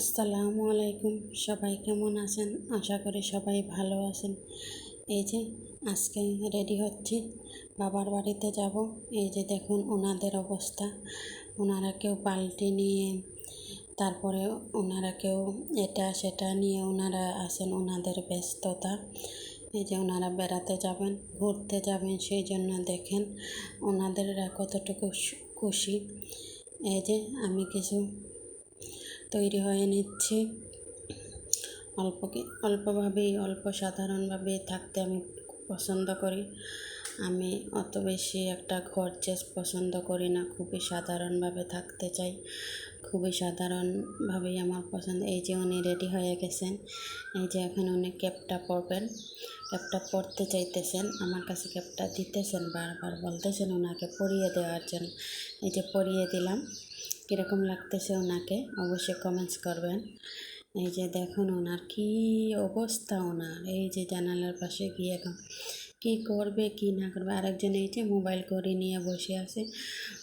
আসসালামু আলাইকুম। সবাই কেমন আছেন? আশা করি সবাই ভালো আছেন। এই যে আজকে রেডি হচ্ছি। বাবার বাড়িতে যাব। এই যে দেখুন ওনাদের অবস্থা। ওনারা কেউ বালতি নিয়ে, তারপরে ওনারা কেউ এটা সেটা নিয়ে ওনারা আছেন ওনাদের ব্যস্ততা। এই যে ওনারা বেড়াতে যাবেন, ঘুরতে যাবেন, সেই জন্য দেখেন ওনাদের কতটুকু খুশি। এই যে আমি কিছু তৈরি হয়ে নিচ্ছি। অল্প কি অল্পভাবেই, অল্প সাধারণভাবেই থাকতে আমি পছন্দ করি। আমি অত বেশি একটা গর্জাস পছন্দ করি না, খুবই সাধারণভাবে থাকতে চাই। খুবই সাধারণভাবেই আমার পছন্দ। এই যে উনি রেডি হয়ে গেছেন, এই যে এখন উনি ক্যাপটা পরবেন। ক্যাপটা পরতে চাইতেছেন, আমার কাছে ক্যাপটা দিতেছেন, বারবার বলতেছেন ওনাকে পরিয়ে দেওয়ার জন্য। এই যে পরিয়ে দিলাম কীরকম লাগতেছে ওনাকে, অবশ্যই কমেন্টস করবেন। এই যে দেখুন ওনার কী অবস্থা ওনার, এই যে জানালার পাশে গিয়ে এখন, কী করবে, কী না করবে, আরেকজন এই যে মোবাইল ঘড়ি নিয়ে বসে আছে।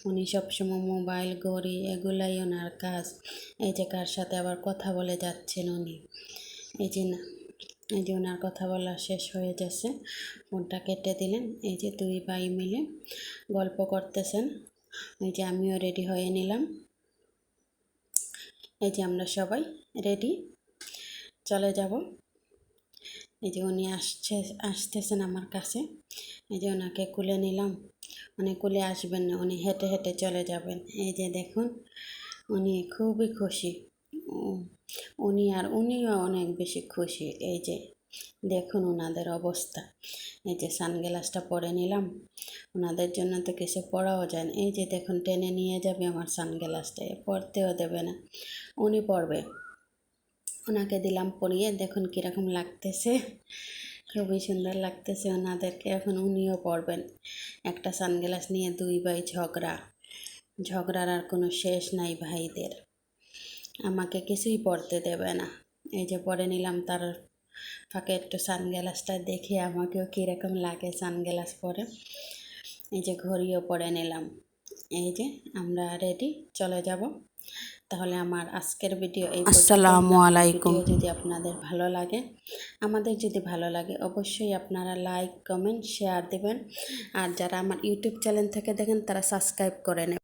উনি সবসময় মোবাইল ঘড়ি, এগুলাই ওনার কাজ। এই যে কার সাথে আবার কথা বলে যাচ্ছেন উনি। এই যে না, এই যে ওনার কথা বলা শেষ হয়ে যাচ্ছে। ফোনটা কেটে দিলেন, এই যে দুই ভাই মিলে গল্প করতেছেন। এই যে আমিও রেডি হয়ে নিলাম। এই যে আমরা সবাই রেডি চলে যাব। এই যে উনি আসছে, আসতেছেন আমার কাছে। এই যে ওনাকে কুলে নিলাম। উনি কুলে আসবেন না, উনি হেঁটে হেঁটে চলে যাবেন। এই যে দেখুন, উনি খুবই খুশি। উনি আর উনিও অনেক বেশি খুশি। এই যে দেখুন ওনাদের অবস্থা। এই যে সানগ্লাসটা পরে নিলাম। ওনাদের জন্য তো কিছু পড়াও যায় না। এই যে দেখুন, টেনে নিয়ে যাবে আমার সানগ্লাসটা। পড়তেও দেবে না। উনি পড়বে ওনাকে দিলাম পরিয়ে। দেখুন কীরকম লাগতেছে। খুবই সুন্দর লাগতেছে ওনাদেরকে। এখন উনিও পড়বেন একটা সানগ্লাস নিয়ে দুই ভাই ঝগড়া। ঝগড়ার আর কোনো শেষ নাই ভাইদের। আমাকে কিছুই পড়তে দেবে না। এই যে পরে নিলাম তার ফাঁকে একটু সানগ্লাসটা দেখে আমাকেও কীরকম লাগে সানগ্লাস পরে। এই যে ঘড়িও পরে নিলাম। এই যে আমরা রেডি চলে যাব। তাহলে আমার আজকের ভিডিও এই আসসালামু আলাইকুম। যদি আপনাদের ভালো লাগে আমাদের যদি ভালো লাগে অবশ্যই আপনারা লাইক কমেন্ট শেয়ার দেবেন। আর যারা আমার ইউটিউব চ্যানেল থেকে দেখেন তারা সাবস্ক্রাইব করে নেবেন।